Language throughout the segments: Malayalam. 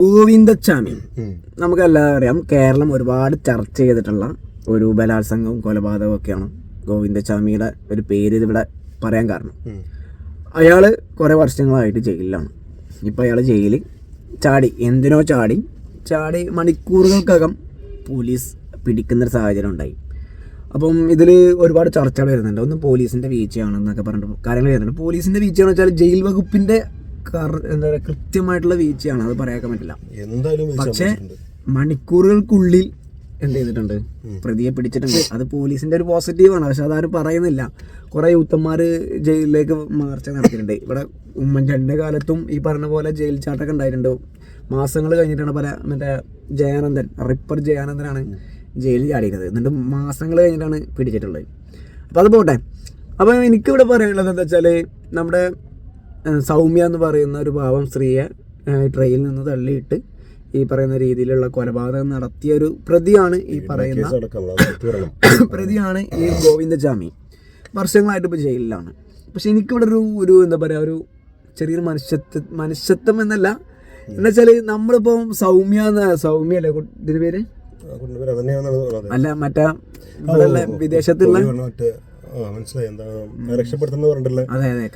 ഗോവിന്ദച്ചാമി. നമുക്കെല്ലാം അറിയാം കേരളം ഒരുപാട് ചർച്ച ചെയ്തിട്ടുള്ള ഒരു ബലാത്സംഗവും കൊലപാതകവും ഒക്കെയാണ് ഗോവിന്ദച്ചാമിയുടെ ഒരു പേര് ഇതിവിടെ പറയാൻ കാരണം. അയാൾ കുറേ വർഷങ്ങളായിട്ട് ജയിലിലാണ്. ഇപ്പോൾ അയാൾ ജയിലിൽ ചാടി എന്തിനോ ചാടി ചാടി മണിക്കൂറുകൾക്കകം പോലീസ് പിടിക്കുന്നൊരു സാഹചര്യം ഉണ്ടായി. അപ്പം ഇതിൽ ഒരുപാട് ചർച്ചകൾ വരുന്നുണ്ട്. ഒന്ന് പോലീസിന്റെ വീഴ്ചയാണെന്നൊക്കെ പറഞ്ഞിട്ട് കാര്യങ്ങൾ വരുന്നുണ്ട്. പോലീസിന്റെ വീഴ്ചയാണെന്ന് വെച്ചാൽ ജയിൽ വകുപ്പിന്റെ കറ- എന്താ പറയുക കൃത്യമായിട്ടുള്ള വീഴ്ചയാണ്. അത് പറയാൻ പറ്റില്ല. എന്തായാലും പക്ഷേ. മണിക്കൂറുകൾക്കുള്ളിൽ എന്ത് ചെയ്തിട്ടുണ്ട്? പ്രതിയെ പിടിച്ചിട്ടുണ്ട്. അത് പോലീസിന്റെ ഒരു പോസിറ്റീവാണ് പക്ഷെ അതാരും പറയുന്നില്ല. കുറെ യൂത്തന്മാർ ജയിലിലേക്ക് മാർച്ച നടത്തിയിട്ടുണ്ട്. ഇവിടെ ഉമ്മൻചാണ്ടിന്റെ കാലത്തും ഈ പറഞ്ഞ പോലെ ജയിൽ ചാട്ടൊക്കെ ഉണ്ടായിട്ടുണ്ട്. മാസങ്ങൾ കഴിഞ്ഞിട്ടാണ് പല മറ്റേ ജയാനന്ദൻ റിപ്പർ ജയാനന്ദനാണ് ജയിലിൽ ചാടിയിരുന്നത്. എന്നിട്ട് മാസങ്ങൾ കഴിഞ്ഞിട്ടാണ് പിടിച്ചിട്ടുള്ളത്. അപ്പോൾ അത് പോട്ടെ. അപ്പോൾ എനിക്കിവിടെ പറയാനുള്ളത് എന്താ വെച്ചാൽ നമ്മുടെ സൗമ്യ എന്ന് പറയുന്ന ഒരു പാവം സ്ത്രീയെ ട്രെയിൽ ട്രെയിനിൽ നിന്ന് തള്ളിയിട്ട് ഈ പറയുന്ന രീതിയിലുള്ള കൊലപാതകം നടത്തിയ ഒരു പ്രതിയാണ് ഈ പറയുന്ന പ്രതിയാണ് ഈ ഗോവിന്ദജാമി വർഷങ്ങളായിട്ട് ഇപ്പോൾ ജയിലിലാണ്. പക്ഷെ എനിക്കിവിടെ ഒരു ഒരു എന്താ പറയുക ഒരു ചെറിയൊരു മനുഷ്യത്വ മനുഷ്യത്വം എന്നല്ല. എന്ന് വെച്ചാൽ നമ്മളിപ്പം സൗമ്യ സൗമ്യ അല്ലേ ഇതിന് പേര്. അല്ല മറ്റേ വിദേശത്തുള്ള മനസ്സിലായി. എന്താ രക്ഷപ്പെടുത്തുന്ന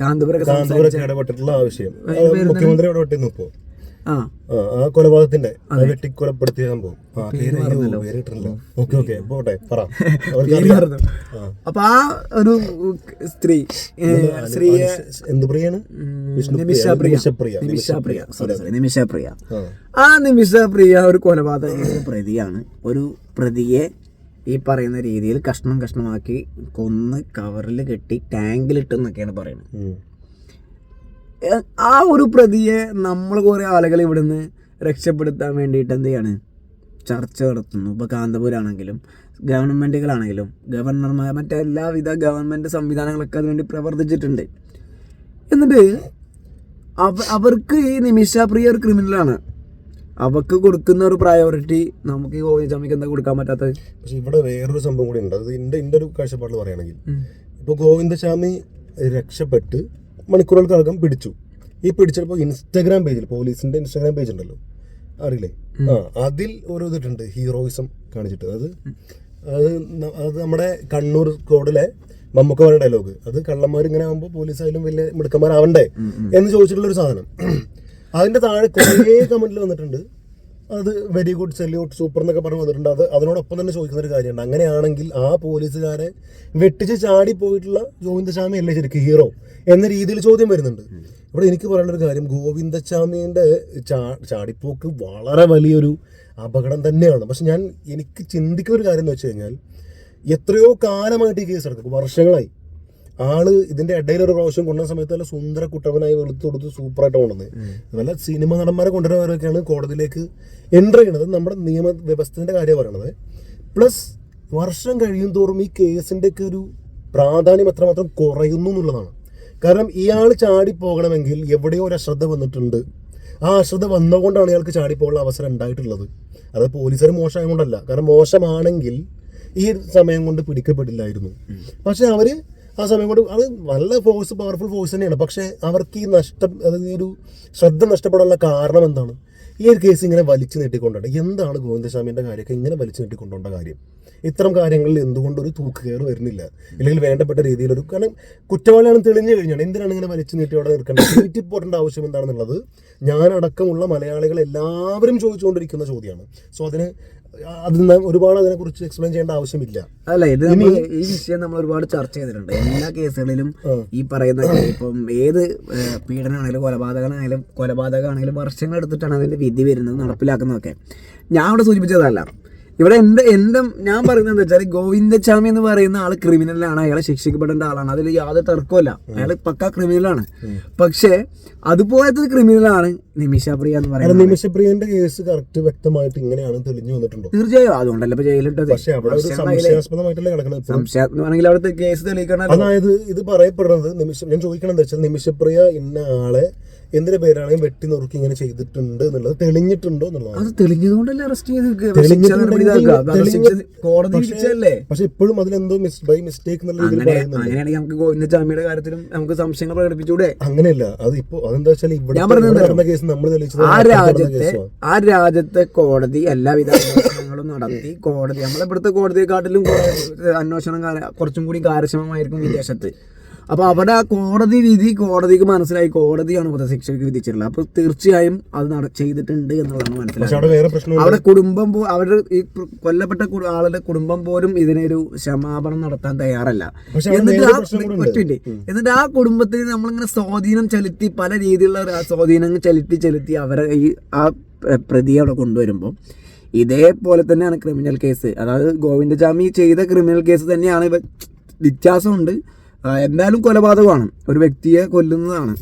കാന്തപുരൊക്കെ ഇടപെട്ടിട്ടുള്ള ആവശ്യം. മുഖ്യമന്ത്രി ഇടപെട്ടിരുന്നു ഇപ്പോ. ആ. കൊലപാതകത്തിന്റെ വെട്ടിക്കൊലപ്പെടുത്തിയ സംഭവം. Okay okay. പോട്ടെ പറ. അപ്പൊ ആ ഒരു സ്ത്രീ സ്ത്രീയെ എന്ത് പ്രിയാണ് നിമിഷപ്രിയ നിമിഷപ്രിയ. ആ. നിമിഷപ്രിയ ഒരു കൊലപാതക പ്രതിയാണ്. ഒരു പ്രതിയെ ഈ പറയുന്ന രീതിയിൽ കഷ്ണം കഷ്ണമാക്കി കൊന്ന് കവറിൽ കെട്ടി ടാങ്കിലിട്ട് എന്നൊക്കെയാണ് പറയുന്നത് ആ ഒരു പ്രതിയെ നമ്മൾ കുറേ ആളുകൾ ഇവിടുന്ന് രക്ഷപ്പെടുത്താൻ വേണ്ടിയിട്ട് എന്ത് ചെയ്യാണ്? ചർച്ച നടത്തുന്നു. ഇപ്പോൾ കാന്തപുരാണെങ്കിലും ഗവൺമെന്റുകളാണെങ്കിലും ഗവർണർമാർ മറ്റെല്ലാവിധ ഗവൺമെന്റ് സംവിധാനങ്ങളൊക്കെ അതിനുവേണ്ടി പ്രവർത്തിച്ചിട്ടുണ്ട്. എന്നിട്ട് അവർക്ക് ഈ നിമിഷപ്രിയ ഒരു ക്രിമിനലാണ്. അവർക്ക് കൊടുക്കുന്ന ഒരു പ്രയോറിറ്റി നമുക്ക് ഈ ഗോവിന്ദചാമിക്ക് എന്താ കൊടുക്കാൻ പറ്റാത്തത്? പക്ഷെ ഇവിടെ വേറൊരു സംഭവം കൂടി ഉണ്ട്. അത് എന്റെ എന്റെ ഒരു കാഴ്ചപ്പാടിൽ പറയുകയാണെങ്കിൽ ഇപ്പൊ ഗോവിന്ദസ്വാമി രക്ഷപ്പെട്ട് മണിക്കൂറുകൾക്കകം പിടിച്ചു. ഈ പിടിച്ചപ്പോൾ ഇൻസ്റ്റാഗ്രാം പേജിൽ പോലീസിന്റെ ഇൻസ്റ്റാഗ്രാം പേജ് ഉണ്ടല്ലോ. അറിയില്ലേ? ആ അതിൽ ഓരോ ഇതിട്ടുണ്ട്. ഹീറോയിസം കാണിച്ചിട്ട്. അത് അത് അത് നമ്മുടെ കണ്ണൂർ കോഡിലെ മമ്മൂക്ക പറഞ്ഞ ഡയലോഗ് അത് കള്ളന്മാർ ഇങ്ങനെ ആകുമ്പോൾ പോലീസ് ആയാലും വലിയ മിടുക്കന്മാരാവണ്ടേ എന്ന് ചോദിച്ചിട്ടുള്ള ഒരു സാധനം. അതിന്റെ താഴെ കുറെ കമന്റിൽ വന്നിട്ടുണ്ട്. അത് വെരി ഗുഡ് സല്യൂട്ട് സൂപ്പർ എന്നൊക്കെ പറഞ്ഞ് വന്നിട്ടുണ്ട്. അത് അതിനോടൊപ്പം തന്നെ ചോദിക്കുന്ന ഒരു കാര്യമുണ്ട്. അങ്ങനെയാണെങ്കിൽ ആ പോലീസുകാരെ വെട്ടിച്ച് ചാടി പോയിട്ടുള്ള ഗോവിന്ദസ്വാമി അല്ലേ ശരിക്കും ഹീറോ എന്ന രീതിയിൽ ചോദ്യം വരുന്നുണ്ട്. ഇവിടെ എനിക്ക് പറയേണ്ട ഒരു കാര്യം ഗോവിന്ദസ്വാമിയുടെ ചാ ചാടിപ്പോക്ക് വളരെ വലിയൊരു അപകടം തന്നെയാണ്. പക്ഷെ ഞാൻ എനിക്ക് ചിന്തിക്കുന്ന ഒരു കാര്യം എന്ന് വെച്ച് കഴിഞ്ഞാൽ എത്രയോ കാലമായിട്ട് ഈ കേസ് എടുക്കും വർഷങ്ങളായി. ആൾ ഇതിന്റെ ഇടയിൽ ഒരു പ്രാവശ്യം കൊണ്ടുവന്ന സമയത്ത് നല്ല സുന്ദര കുട്ടവനായി വെളുത്ത് കൊടുത്ത് സൂപ്പറായിട്ട് കൊണ്ടുവന്നത്. നല്ല സിനിമ നടന്മാരെ കൊണ്ടുവരുന്നവരൊക്കെയാണ് കോടതിയിലേക്ക് എന്റർ ചെയ്യണത്. നമ്മുടെ നിയമ വ്യവസ്ഥയുടെ കാര്യം പറയണത്. പ്ലസ് വർഷം കഴിയും തോറും ഈ കേസിന്റെ ഒക്കെ ഒരു പ്രാധാന്യം എത്രമാത്രം കുറയുന്നു എന്നുള്ളതാണ്. കാരണം ഇയാൾ ചാടി പോകണമെങ്കിൽ എവിടെയോ ഒരു അശ്രദ്ധ വന്നിട്ടുണ്ട്. ആ അശ്രദ്ധ വന്നുകൊണ്ടാണ് ഇയാൾക്ക് ചാടി പോകാനുള്ള അവസരം ഉണ്ടായിട്ടുള്ളത്. അത് പോലീസുകാർ മോശമായതുകൊണ്ടല്ല. കാരണം മോശമാണെങ്കിൽ ഈ സമയം കൊണ്ട് പിടിക്കപ്പെടില്ലായിരുന്നു. പക്ഷെ അവർ ആ സമയം കൊണ്ട് അത് നല്ല ഫോഴ്സ് പവർഫുൾ ഫോഴ്സ് തന്നെയാണ്. പക്ഷേ അവർക്ക് ഈ നഷ്ടം അതായത് ഒരു ശ്രദ്ധ നഷ്ടപ്പെടാനുള്ള കാരണം എന്താണ്? ഈ ഒരു കേസ് ഇങ്ങനെ വലിച്ചു നീട്ടിക്കൊണ്ടാണ് എന്താണ് ഗോവിന്ദസ്വാമിന്റെ കാര്യമൊക്കെ ഇങ്ങനെ വലിച്ചു നീട്ടിക്കൊണ്ടുള്ള കാര്യം? ഇത്തരം കാര്യങ്ങളിൽ എന്തുകൊണ്ട് ഒരു തൂക്കുകയർ വരുന്നില്ല? ഇല്ലെങ്കിൽ വേണ്ടപ്പെട്ട രീതിയിലൊരു കാരണം കുറ്റവാളിയാണ് തെളിഞ്ഞു കഴിഞ്ഞാണ്. എന്തിനാണ് ഇങ്ങനെ വലിച്ചു നീട്ടി അവിടെ നിൽക്കേണ്ടത്? നീട്ടി പോരേണ്ട ആവശ്യം എന്താണെന്നുള്ളത് ഞാനടക്കമുള്ള മലയാളികൾ എല്ലാവരും ചോദിച്ചുകൊണ്ടിരിക്കുന്ന ചോദ്യമാണ്. സോ അതിന് അതിൽ നിന്ന് ഒരുപാട് അതിനെക്കുറിച്ച് എക്സ്പ്ലെയിൻ ചെയ്യേണ്ട ആവശ്യമില്ല. അല്ല ഇത് നമ്മൾ ഈ വിഷയം നമ്മൾ ഒരുപാട് ചർച്ച ചെയ്തിട്ടുണ്ട്. എല്ലാ കേസുകളിലും ഈ പറയുന്ന ഇപ്പം ഏത് പീഡനമാണെങ്കിലും കൊലപാതകമാണെങ്കിലും കൊലപാതകമാണെങ്കിലും വർഷങ്ങൾ എടുത്തിട്ടാണ് അതിന്റെ വിധി വരുന്നത് നടപ്പിലാക്കുന്നതൊക്കെ. ഞാൻ അവിടെ സൂചിപ്പിച്ചതല്ല. ഇവിടെ എന്ത് എന്തും ഞാൻ പറയുന്നത് എന്താ വെച്ചാൽ ഗോവിന്ദസ്വാമി എന്ന് പറയുന്ന ആൾ ക്രിമിനലാണ് അയാളെ ശിക്ഷിക്കപ്പെടേണ്ട ആളാണ്. അതിൽ യാതൊരു തർക്കമല്ല അയാൾ പക്ക ക്രിമിനലാണ് പക്ഷേ അതുപോലത്തെ ക്രിമിനലാണ് നിമിഷപ്രിയ എന്ന് പറയുന്നത്. നിമിഷപ്രിയന്റെ കേസ് കറക്റ്റ് വ്യക്തമായിട്ട് ഇങ്ങനെയാണ് തെളിഞ്ഞു വന്നിട്ടുണ്ട്? തീർച്ചയായും. അതുകൊണ്ടല്ല ഇപ്പൊ ജയിലിട്ടത്. സംശയാത്മകമാണെങ്കിൽ അവിടുത്തെ കേസ് തെളിയിക്കണം അതായത് ഇത് പറയപ്പെടുന്നത് നിമിഷം ഞാൻ ചോദിക്കണം എന്താ വെച്ചാൽ നിമിഷപ്രിയ ഇന്ന ആളെ എന്തിന്റെ പേരാണെങ്കിൽ വെട്ടി നുറുക്കി ഇങ്ങനെ ചെയ്തിട്ടുണ്ട് എന്നുള്ളത്? തെളിഞ്ഞിട്ടുണ്ടോ എന്നുള്ളതാണ്. അത് തെളിഞ്ഞതുകൊണ്ടല്ലേ അറസ്റ്റ് ചെയ്ത് കോടതി പക്ഷേ- ഇപ്പോഴും അതിലെന്തോ മിസ് ബൈ മിസ്റ്റേക്ക് എന്നുള്ള രീതിയിൽ അങ്ങനെ അങ്ങനെയാണെങ്കിൽ നമുക്ക് കാര്യത്തിലും നമുക്ക് സംശയങ്ങൾ പ്രകടിപ്പിച്ചുകൂടെ? അങ്ങനെയല്ല. അത് ഇപ്പൊ അതെന്താ വെച്ചാൽ ഇവിടെ നടന്ന കേസ് നമ്മൾ തെളിയിച്ചത് ആ രാജ്യത്തെ ആ രാജ്യത്തെ കോടതി എല്ലാവിധ അന്വേഷണങ്ങളും നടത്തി കോടതി. നമ്മളെ ഇവിടുത്തെ കോടതിയെക്കാട്ടിലും അന്വേഷണം കുറച്ചും കൂടി കാര്യക്ഷമമായിരിക്കും വിദേശത്ത്. അപ്പൊ അവിടെ ആ കോടതി വിധി കോടതിക്ക് മനസ്സിലായി. കോടതിയാണ് വധശിക്ഷയ്ക്ക് വിധിച്ചിട്ടുള്ളത്. അപ്പോൾ തീർച്ചയായും അത് നട- ചെയ്തിട്ടുണ്ട് എന്നുള്ളതാണ് മനസ്സിലായത് അവിടെ കുടുംബം അവരുടെ ഈ കൊല്ലപ്പെട്ട ആളുടെ കുടുംബം പോലും ഇതിനൊരു ക്ഷമാപണം നടത്താൻ തയ്യാറല്ല. എന്നിട്ട് ആ മിനിറ്റ്. എന്നിട്ട് ആ കുടുംബത്തിന് നമ്മളിങ്ങനെ സ്വാധീനം ചെലുത്തി പല രീതിയിലുള്ള സ്വാധീനങ്ങൾ ചെലുത്തി ചെലുത്തി അവരെ ഈ ആ പ്ര- പ്രതിയെ അവിടെ കൊണ്ടുവരുമ്പോൾ ഇതേപോലെ തന്നെയാണ് ക്രിമിനൽ കേസ്. അതായത് ഗോവിന്ദജാമി ചെയ്ത ക്രിമിനൽ കേസ് തന്നെയാണ് ഇവ വ്യത്യാസമുണ്ട്. എന്തായാലും കൊലപാതകമാണ്. ഒരു വ്യക്തിയെ കൊല്ലുന്നതാണ്.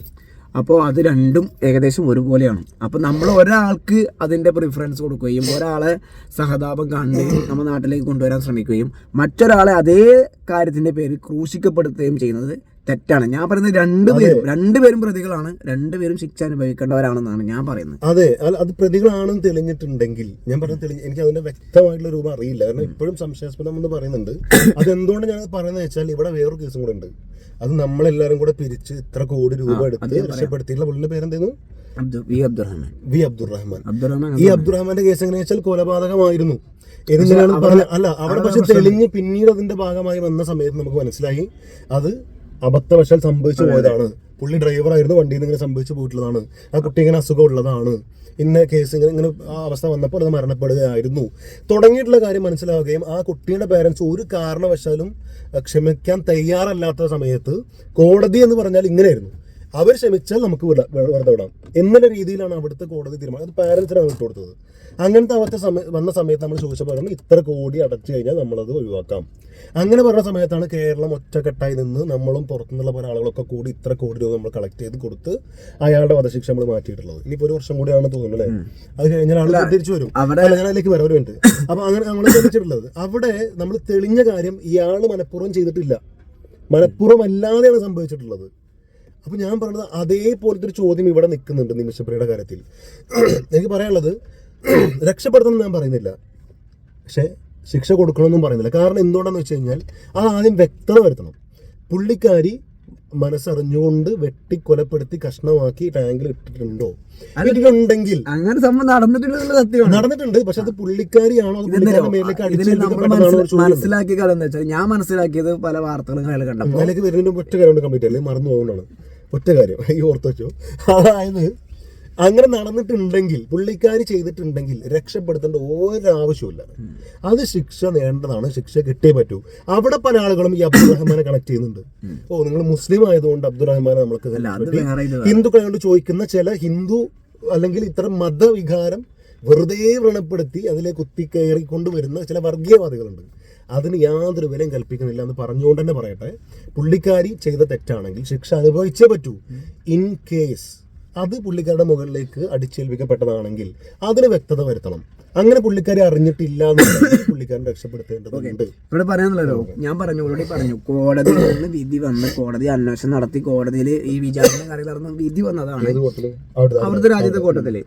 അപ്പോൾ അത് രണ്ടും ഏകദേശം ഒരുപോലെയാണ്. അപ്പോൾ നമ്മൾ ഒരാൾക്ക് അതിന്റെ പ്രിഫറൻസ് കൊടുക്കുകയും ഒരാളെ സഹതാപം കണ്ട് നമ്മുടെ നാട്ടിലേക്ക് കൊണ്ടുവരാൻ ശ്രമിക്കുകയും മറ്റൊരാളെ അതേ കാര്യത്തിന്റെ പേരിൽ ക്രൂശിക്കപ്പെടുത്തുകയും ചെയ്യുന്നത് തെറ്റാണ്. ഞാൻ പറയുന്നത് രണ്ടുപേരും രണ്ടുപേരും പ്രതികളാണ് രണ്ടുപേരും ശിക്ഷ അനുഭവിക്കേണ്ടവരാണെന്നാണ് ഞാൻ പറയുന്നത്. അതെ അത് പ്രതികളാണെന്ന് തെളിഞ്ഞിട്ടുണ്ടെങ്കിൽ ഞാൻ പറഞ്ഞ തെളിഞ്ഞ എനിക്ക് അതിന്റെ വ്യക്തമായിട്ടുള്ള രൂപം അറിയില്ല. കാരണം ഇപ്പോഴും സംശയാസ്പദം എന്ന് പറയുന്നുണ്ട്. അതെന്തുകൊണ്ട് ഞാൻ പറയുന്നത് വെച്ചാൽ ഇവിടെ വേറൊരു കേസും കൂടെ ഉണ്ട്. അത് നമ്മളെല്ലാരും കൂടെ പിരിച്ച് ഇത്ര കോടി രൂപ എടുത്ത് രക്ഷപ്പെടുത്തിയിട്ടുള്ള പുള്ളിന്റെ പേരെന്തായിരുന്നു വി അബ്ദുറഹ്മാൻ. വി അബ്ദുറഹ്മാൻ. അബ്ദുറഹ്മാൻ ഈ അബ്ദുറഹ്മാന്റെ കേസ് എങ്ങനെയാ വെച്ചാൽ കൊലപാതകമായിരുന്നു. എന്തിനാണ് പറഞ്ഞത് അല്ല അവിടെ പക്ഷെ തെളിഞ്ഞ് പിന്നീട് അതിന്റെ ഭാഗമായി വന്ന സമയത്ത് നമുക്ക് മനസ്സിലായി. അത് അബദ്ധവശാൽ സംഭവിച്ചു പോയതാണ്. പുള്ളി ഡ്രൈവറായിരുന്നു വണ്ടിയിൽ നിന്ന് ഇങ്ങനെ സംഭവിച്ചു പോയിട്ടുള്ളതാണ്. ആ കുട്ടി ഇങ്ങനെ അസുഖം ഉള്ളതാണ് ഇന്ന കേസ് ഇങ്ങനെ ഇങ്ങനെ ആ അവസ്ഥ വന്നപ്പോൾ അത് മരണപ്പെടുകയായിരുന്നു. തുടങ്ങിയിട്ടുള്ള കാര്യം മനസ്സിലാവുകയും ആ കുട്ടിയുടെ പേരൻസ് ഒരു കാരണവശാലും ക്ഷമിക്കാൻ തയ്യാറല്ലാത്ത സമയത്ത് കോടതി എന്ന് പറഞ്ഞാൽ ഇങ്ങനെയായിരുന്നു. അവർ ക്ഷമിച്ചാൽ നമുക്ക് വെറുതെ വിടാം. എന്നുള്ള രീതിയിലാണ് അവിടുത്തെ കോടതി തീരുമാനം. അത് പാരൻസിനാണ് വിട്ടു കൊടുത്തത്. അങ്ങനത്തെ അവസ്ഥ സമയ വന്ന സമയത്ത് നമ്മൾ ചോദിച്ച പറഞ്ഞു ഇത്ര കോടി അടച്ചു കഴിഞ്ഞാൽ നമ്മളത് ഒഴിവാക്കാം. അങ്ങനെ പറഞ്ഞ സമയത്താണ് കേരളം ഒറ്റക്കെട്ടായി നിന്ന് നമ്മളും പുറത്തുനിന്നുള്ള പല ആളുകളൊക്കെ കൂടി ഇത്ര കോടി രൂപ നമ്മൾ കളക്ട് ചെയ്ത് കൊടുത്ത് അയാളുടെ വധശിക്ഷ നമ്മൾ മാറ്റിയിട്ടുള്ളത്. ഇനിയിപ്പോ ഒരു വർഷം കൂടിയാണ് തോന്നുന്നത് അത് കഴിഞ്ഞാൽ ആൾ തിരിച്ചു വരും. അവിടെ അല്ല ഞാൻ അതിലേക്ക് വരാം ഒരു മിനിറ്റ് അപ്പൊ അങ്ങനെ നമ്മൾ ചോദിച്ചിട്ടുള്ളത്. അവിടെ നമ്മൾ തെളിഞ്ഞ കാര്യം ഇയാൾ മനഃപൂർവം ചെയ്തിട്ടില്ല. മനഃപൂർവം അല്ലാതെയാണ് സംഭവിച്ചിട്ടുള്ളത്. അപ്പൊ ഞാൻ പറഞ്ഞത് അതേപോലത്തെ ഒരു ചോദ്യം ഇവിടെ നിൽക്കുന്നുണ്ട് നിമിഷപ്രിയയുടെ കാര്യത്തിൽ. എനിക്ക് പറയാനുള്ളത് രക്ഷപ്പെടുത്തണം ഞാൻ പറയുന്നില്ല. പക്ഷേ ശിക്ഷ കൊടുക്കണമെന്നും പറയുന്നില്ല. കാരണം എന്തുകൊണ്ടാന്ന് വെച്ച് കഴിഞ്ഞാൽ അത് ആദ്യം വ്യക്തത വരുത്തണം. പുള്ളിക്കാരി മനസ്സറിഞ്ഞുകൊണ്ട് വെട്ടി കൊലപ്പെടുത്തി കഷ്ണമാക്കി ടാങ്കിൽ ഇട്ടിട്ടുണ്ടോ? ഇട്ടിട്ടുണ്ടെങ്കിൽ അങ്ങനെ സംഭവം നടന്നിട്ടുള്ള സത്യം നടന്നിട്ടുണ്ട്. പക്ഷെ അത് പുള്ളിക്കാരിയാണോ മനസ്സിലാക്കിയ വെച്ചാൽ ഞാൻ മനസ്സിലാക്കിയത് പല വാർത്തകളും കണ്ടപ്പോൾ അതിലേക്ക് വരുന്നതിന് ഒറ്റ കാര്യം കംപ്ലീറ്റ് അല്ലേ മറന്നു പോകുന്നതാണ്. ഒറ്റ കാര്യം ഈ ഓർത്ത് വെച്ചു. അതായത് അങ്ങനെ നടന്നിട്ടുണ്ടെങ്കിൽ പുള്ളിക്കാരി ചെയ്തിട്ടുണ്ടെങ്കിൽ രക്ഷപ്പെടുത്തേണ്ട ഒരാവശ്യമില്ല അത് ശിക്ഷ നേടേണ്ടതാണ് ശിക്ഷ കിട്ടിയേ പറ്റൂ. അവിടെ പല ആളുകളും ഈ അബ്ദുറഹ്മാനെ കണക്ട് ചെയ്യുന്നുണ്ട്. ഓ നിങ്ങൾ മുസ്ലിം ആയതുകൊണ്ട് അബ്ദുറഹ്മാനെ നമ്മൾക്ക് ഹിന്ദുക്കളെ കൊണ്ട് ചോദിക്കുന്ന ചില ഹിന്ദു അല്ലെങ്കിൽ ഇത്തരം മതവികാരം വെറുതെ വ്രണപ്പെടുത്തി അതിലേക്ക് കുത്തിക്കയറി കൊണ്ടുവരുന്ന ചില വർഗീയവാദികളുണ്ട്. അതിന് യാതൊരു വിലയും കൽപ്പിക്കുന്നില്ല എന്ന് പറഞ്ഞുകൊണ്ട് തന്നെ പറയട്ടെ. പുള്ളിക്കാരി ചെയ്ത തെറ്റാണെങ്കിൽ ശിക്ഷ അനുഭവിച്ചേ പറ്റൂ. ഇൻ കേസ് അത് പുള്ളിക്കാരുടെ മുകളിലേക്ക് അടിച്ചേൽപ്പിക്കപ്പെട്ടതാണെങ്കിൽ അതിന് വ്യക്തത വരുത്തണം. അങ്ങനെ പുള്ളിക്കാരി അറിഞ്ഞിട്ടില്ല പുള്ളിക്കാരൻ രക്ഷപ്പെടുത്തേണ്ടതുണ്ട്. ഇവിടെ പറയാനുള്ളല്ലോ ഞാൻ പറഞ്ഞു ഓൾറെഡി പറഞ്ഞു. കോടതിയിൽ നിന്ന് വിധി വന്ന് കോടതി അന്വേഷണം നടത്തി കോടതിയിൽ ഈ വിചാരണ കാര്യങ്ങൾ നടന്ന വിധി വന്നതാണ്. അവിടുത്തെ രാജ്യത്തെ കോട്ടത്തിൽ.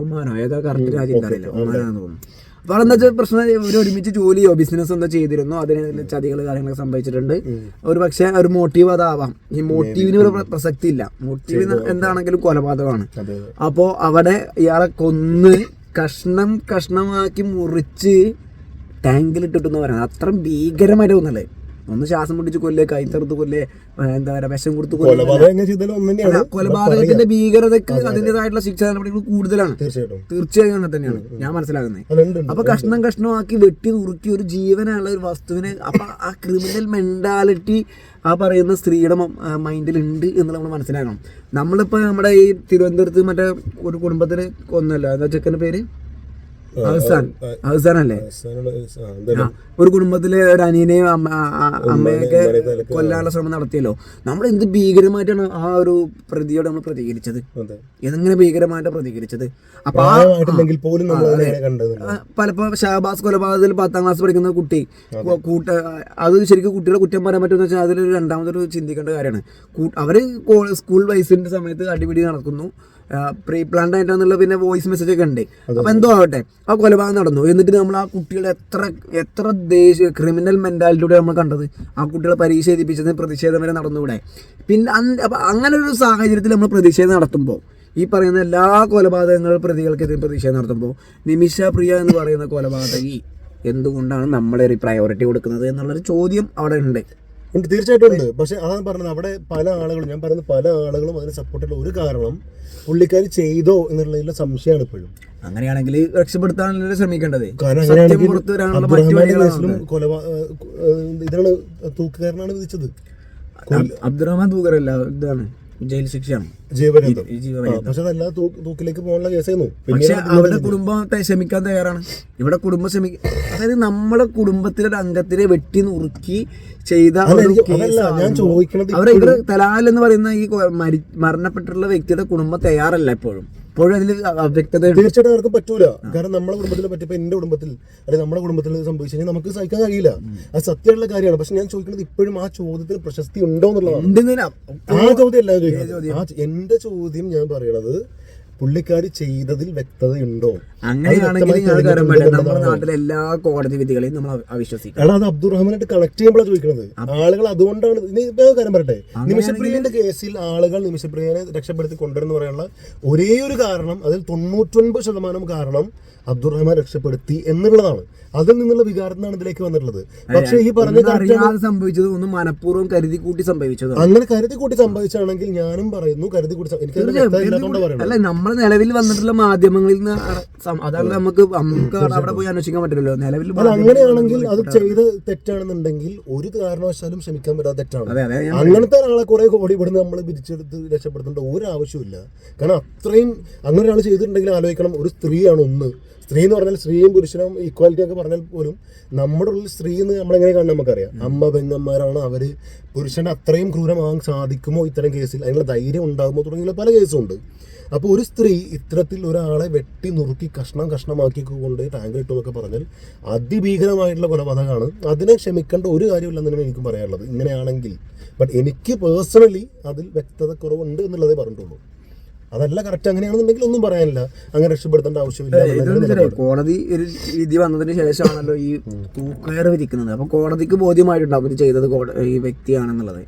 ഒമാനോ? ഏതാ കറക്റ്റ് രാജ്യം അറിയില്ല ഒമാനാന്ന് തോന്നുന്നു. അവിടെ എന്താ വെച്ചാൽ പ്രശ്നം? ഇവർ ഒരുമിച്ച് ജോലിയോ ബിസിനസ് എന്തോ ചെയ്തിരുന്നു? അതിന് ചതികൾ കാര്യങ്ങളൊക്കെ സംഭവിച്ചിട്ടുണ്ട്. ഒരു പക്ഷേ ഒരു മോട്ടീവ് അതാവാം. ഈ മോട്ടീവിന് ഒരു പ്ര- പ്രസക്തി ഇല്ല മോട്ടീവ് എന്താണെങ്കിലും കൊലപാതകമാണ്. അപ്പോ അപ്പോൾ അവിടെ ഇയാളെ കൊന്ന് കഷ്ണം കഷ്ണമാക്കി മുറിച്ച് ടാങ്കിലിട്ടിട്ടെന്ന് പറയുന്നത് അത്ര ഭീകരമായിട്ട് തോന്നല്ലേ ഒന്ന് ശ്വാസം മുട്ടിച്ച് കൊല്ലേ കൈത്തറുത്ത് കൊല്ലേ എന്താ പറയാ വിഷം കൊടുത്ത് കൊല്ലേ കൊലപാതകത്തിന്റെ ഭീകരതക്ക് അതിന്റെതായിട്ടുള്ള ശിക്ഷ നടപടികൾ കൂടുതലാണ്. തീർച്ചയായും അങ്ങനെ തന്നെയാണ്. ഞാൻ മനസ്സിലാക്കുന്നത്. അതുണ്ട് അപ്പൊ കഷ്ണം കഷ്ണമാക്കി വെട്ടി നുറുക്കി ഒരു ജീവനുള്ള ഒരു വസ്തുവിനെ അപ്പൊ ആ ക്രിമിനൽ മെന്റാലിറ്റി ആ പറയുന്ന സ്ത്രീയുടെ മൈൻഡിൽ ഉണ്ട് എന്നുള്ള നമ്മൾ മനസ്സിലാക്കണം. നമ്മളിപ്പോ നമ്മുടെ ഈ തിരുവനന്തപുരത്ത് മറ്റേ ഒരു കുടുംബത്തിന് ഒന്നല്ല എന്താ ചെക്കന്റെ പേര്? അവസാൻ ഒരു കുടുംബത്തിലെ ഒരു അനിയനെയും അമ്മയൊക്കെ കൊല്ലാനുള്ള ശ്രമം നടത്തിയല്ലോ. നമ്മൾ എന്ത് ഭീകരമായിട്ടാണ് ആ ഒരു പ്രതിയോട് നമ്മൾ പ്രതികരിച്ചത്? എന്തെങ്കിലും ഭീകരമായിട്ട് പ്രതികരിച്ചത്? അപ്പൊ പലപ്പോ ഷാബാസ് കൊലപാതകത്തിൽ പത്താം ക്ലാസ് പഠിക്കുന്ന കുട്ടി കൂട്ട അത് ശരിക്കും കുട്ടികളെ കുറ്റം പറയാൻ പറ്റുമെന്ന് വെച്ചാൽ അതിലൊരു രണ്ടാമതൊരു ചിന്തിക്കേണ്ട കാര്യമാണ്. അവർ സ്കൂൾ വയസ്സിന്റെ സമയത്ത് അടിപിടി നടക്കുന്നു. പ്രീ പ്ലാൻഡ് ആയിട്ടാന്നുള്ള പിന്നെ വോയിസ് മെസ്സേജ് ഒക്കെ ഉണ്ട്. അപ്പൊ എന്തോ ആവട്ടെ ആ കൊലപാതകം നടന്നു. എന്നിട്ട് നമ്മൾ ആ കുട്ടികളെ എത്ര എത്ര ദേശീയ ക്രിമിനൽ മെന്റാലിറ്റിയുടെ നമ്മൾ കണ്ടത്? ആ കുട്ടികളെ പരീക്ഷ എഴുതിപ്പിച്ചതിന് പ്രതിഷേധം വരെ നടന്നുകൂടെ പിന്നെ അപ്പൊ അങ്ങനെ ഒരു സാഹചര്യത്തിൽ നമ്മൾ പ്രതിഷേധം നടത്തുമ്പോൾ ഈ പറയുന്ന എല്ലാ കൊലപാതകങ്ങൾ പ്രതികൾക്കെതിരെ പ്രതിഷേധം നടത്തുമ്പോൾ നിമിഷ പ്രിയ എന്ന് പറയുന്ന കൊലപാതകി എന്തുകൊണ്ടാണ് നമ്മളെ ഒരു പ്രയോറിറ്റി കൊടുക്കുന്നത് എന്നുള്ളൊരു ചോദ്യം അവിടെ ഉണ്ട്. ഉണ്ട് തീർച്ചയായിട്ടും ഉണ്ട്. പക്ഷെ അതാണ് പറഞ്ഞത് അവിടെ പല ആളുകളും ഞാൻ പറയുന്ന പല ആളുകളും അതിന് സപ്പോർട്ടുള്ള ഒരു കാരണം പുള്ളിക്കാർ ചെയ്തോ എന്നുള്ളതിൽ സംശയമാണ് ഇപ്പോഴും. അങ്ങനെയാണെങ്കിൽ രക്ഷപ്പെടുത്താനല്ലേ ശ്രമിക്കേണ്ടത്? ഇതാണ് തൂക്കുകാരനാണ് വിധിച്ചത്. അബ്ദുറഹ്മാൻ തൂക്കറല്ല ഇതാണ്. ജയിൽ ശിക്ഷയാണ്. ജീവപര്യന്തം പക്ഷെ തൂ- തൂക്കിലേക്ക് പോകാനുള്ള കേസായിരുന്നു. പക്ഷെ പിന്നീട് അവിടെ കുടുംബം ക്ഷമിക്കാൻ തയ്യാറാണ്. ഇവിടെ കുടുംബം ക്ഷമിക്ക അതായത് നമ്മുടെ കുടുംബത്തിലെ ഒരു അംഗത്തിനെ വെട്ടി നുറുക്കി ചെയ്ത ഞാൻ ചോദിക്കണത് അവരെ ഇവർ തലാൽ എന്ന് പറയുന്ന ഈ മരണപ്പെട്ടിട്ടുള്ള വ്യക്തിയുടെ കുടുംബം തയ്യാറല്ല എപ്പോഴും ഇപ്പോഴും അതിൽ അവ്യക്തത തീർച്ചയായിട്ടും അവർക്ക് പറ്റൂല. കാരണം നമ്മുടെ കുടുംബത്തിൽ പറ്റിയപ്പോ എന്റെ കുടുംബത്തിൽ അല്ലെങ്കിൽ നമ്മുടെ കുടുംബത്തിൽ സംഭവിച്ചു നമുക്ക് സഹിക്കാൻ കഴിയില്ല. അത് സത്യമുള്ള കാര്യമാണ്. പക്ഷെ ഞാൻ ചോദിക്കുന്നത് ഇപ്പോഴും ആ ചോദ്യത്തിന് പ്രശസ്തി ഉണ്ടോ എന്നുള്ളതാണ്. ആ ചോദ്യം ചോദിക്കുന്നത്. ചോ- എന്റെ ചോദ്യം ഞാൻ പറയണത് പുള്ളിക്കാരി ചെയ്തതിൽ വ്യക്തതയുണ്ടോ? അങ്ങനെയാണെങ്കിൽ നമ്മുടെ നാട്ടിലെ എല്ലാ കോടതി വിധികളെയും നമ്മൾ അവിശ്വസിക്കും. അത് അബ്ദുറഹ്മാനായിട്ട് കണക്ട് ചെയ്യുമ്പോഴാണ് ചോദിക്കുന്നത് ആളുകൾ അതുകൊണ്ടാണ് ഇനി വേറെ കാര്യം പറയട്ടെ. നിമിഷപ്രിയന്റെ കേസിൽ ആളുകൾ നിമിഷപ്രിയനെ രക്ഷപ്പെടുത്തി കൊണ്ടുവരുന്ന പറയാനുള്ള ഒരേ ഒരു കാരണം അതിൽ തൊണ്ണൂറ്റൊൻപത് ശതമാനം കാരണം അബ്ദുറഹ്മാൻ രക്ഷപ്പെടുത്തി എന്നുള്ളതാണ്. അതിൽ നിന്നുള്ള വികാരത്തിനാണ് ഇതിലേക്ക് വന്നിട്ടുള്ളത്. പക്ഷേ ഈ പറഞ്ഞ സംഭവിച്ചത് ഒന്ന് മനഃപൂർവം കരുതി കൂട്ടി സംഭവിച്ചത് അങ്ങനെ കരുതി കൂട്ടി സംഭവിച്ചാണെങ്കിൽ ഞാനും പറയുന്നു കരുതി കൂട്ടി എനിക്ക് അല്ല നമ്മളെ നിലവിൽ വന്നിട്ടുള്ള മാധ്യമങ്ങളിൽ നിന്ന് അതാണ് നമുക്ക് നമുക്ക് അവിടെ പോയി അന്വേഷിക്കാൻ പറ്റില്ലല്ലോ നിലവിൽ അങ്ങനെയാണെങ്കിൽ അത് ചെയ്ത് തെറ്റാണെന്നുണ്ടെങ്കിൽ ഒരു കാരണവശാലും ക്ഷമിക്കാൻ പറ്റാത്ത തെറ്റാണ്. അങ്ങനത്തെ ഒരാളെ കുറെ കോടി ഇവിടുന്ന് നമ്മൾ പിരിച്ചെടുത്ത് രക്ഷപ്പെടുത്തേണ്ട ഒരു ആവശ്യമില്ല കാരണം അത്രയും അങ്ങനെ ഒരാൾ ചെയ്തിട്ടുണ്ടെങ്കിൽ ആലോചിക്കണം ഒരു സ്ത്രീയാണ് ഒന്ന്. സ്ത്രീ എന്ന് പറഞ്ഞാൽ സ്ത്രീയും പുരുഷനും ഈക്വാലിറ്റി ഒക്കെ പറഞ്ഞാൽ പോലും നമ്മുടെ ഉള്ളിൽ സ്ത്രീ എന്ന് നമ്മളെങ്ങനെ കാണാൻ നമുക്കറിയാം. അമ്മ പെങ്ങന്മാരാണ് അവർ പുരുഷന്റെ അത്രയും ക്രൂരമാകാൻ സാധിക്കുമോ ഇത്തരം കേസിൽ? അതിനുള്ള ധൈര്യം ഉണ്ടാകുമോ തുടങ്ങിയുള്ള പല കേസും ഉണ്ട്. അപ്പോൾ ഒരു സ്ത്രീ ഇത്തരത്തിൽ ഒരാളെ വെട്ടി നുറുക്കി കഷ്ണം കഷ്ണമാക്കി കൊണ്ട് ടാങ്കിലിട്ടു എന്നൊക്കെ പറഞ്ഞാൽ അതിഭീകരമായിട്ടുള്ള കൊലപാതകമാണ്. അതിനെ ക്ഷമിക്കേണ്ട ഒരു കാര്യമില്ലെന്നാണ് എനിക്കും പറയാനുള്ളത്. ഇങ്ങനെയാണെങ്കിൽ ബട്ട് എനിക്ക് പേഴ്സണലി അതിൽ വ്യക്തത കുറവുണ്ട് എന്നുള്ളതേ പറഞ്ഞിട്ടുള്ളൂ. അതല്ല കറക്റ്റ് അങ്ങനെയാണെന്നുണ്ടെങ്കിൽ ഒന്നും പറയാനില്ല. അങ്ങനെ രക്ഷപ്പെടുത്തേണ്ട ആവശ്യമില്ല കോടതി ഒരു വിധി വന്നതിന് ശേഷമാണല്ലോ ഈ തൂക്കുകയറ് വിധിക്കുന്നത്. അപ്പൊ കോടതിക്ക് ബോധ്യമായിട്ടുണ്ടാവും ഇത് ചെയ്തത് ഈ വ്യക്തിയാണെന്നുള്ളത്.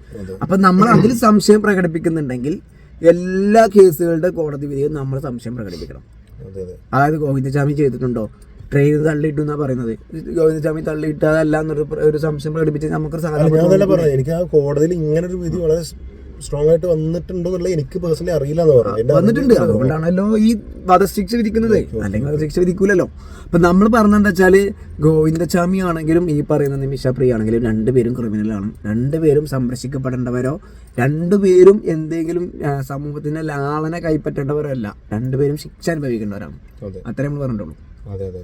അപ്പൊ നമ്മൾ അതിൽ സംശയം പ്രകടിപ്പിക്കുന്നുണ്ടെങ്കിൽ എല്ലാ കേസുകളുടെ കോടതി വിധിയും നമ്മൾ സംശയം പ്രകടിപ്പിക്കണം. അതെ അതെ. അതായത് ഗോവിന്ദസ്വാമി ചെയ്തിട്ടുണ്ടോ? ട്രെയിൻ തള്ളിയിട്ടു എന്നാ പറയുന്നത്. ഗോവിന്ദസ്വാമി തള്ളിയിട്ടതല്ല എന്നൊരു ഒരു സംശയം പ്രകടിപ്പിച്ച് നമുക്ക് സാധനം എനിക്ക് ആ കോടതിയിൽ ഇങ്ങനെ ഒരു വിധി വളരെ സ്ട്രോങ് ആയിട്ട് വന്നിട്ടുണ്ടോ എന്നുള്ളത് എനിക്ക് പേഴ്സണലി അറിയില്ല എന്ന് പറഞ്ഞു വന്നിട്ടുണ്ട്. അതുകൊണ്ടാണല്ലോ ഈ വധശിക്ഷ വിധിക്കുന്നത്. അല്ലെങ്കിൽ വധശിക്ഷ വിധിക്കൂലല്ലോ. അപ്പൊ നമ്മൾ പറഞ്ഞെന്താ വെച്ചാൽ ഗോവിന്ദസ്വാമി ആണെങ്കിലും ഈ പറയുന്ന നിമിഷപ്രിയ ആണെങ്കിലും രണ്ടുപേരും ക്രിമിനലാണ് രണ്ടുപേരും സംരക്ഷിക്കപ്പെടേണ്ടവരോ? രണ്ടുപേരും എന്തെങ്കിലും സമൂഹത്തിന്റെ ലാളന കൈപ്പറ്റേണ്ടവരോ അല്ല. രണ്ടുപേരും ശിക്ഷ അനുഭവിക്കേണ്ടവരാണ്. അതെ. അത്രേ നമ്മൾ പറഞ്ഞിട്ടുള്ളൂ. അതെ അതെ.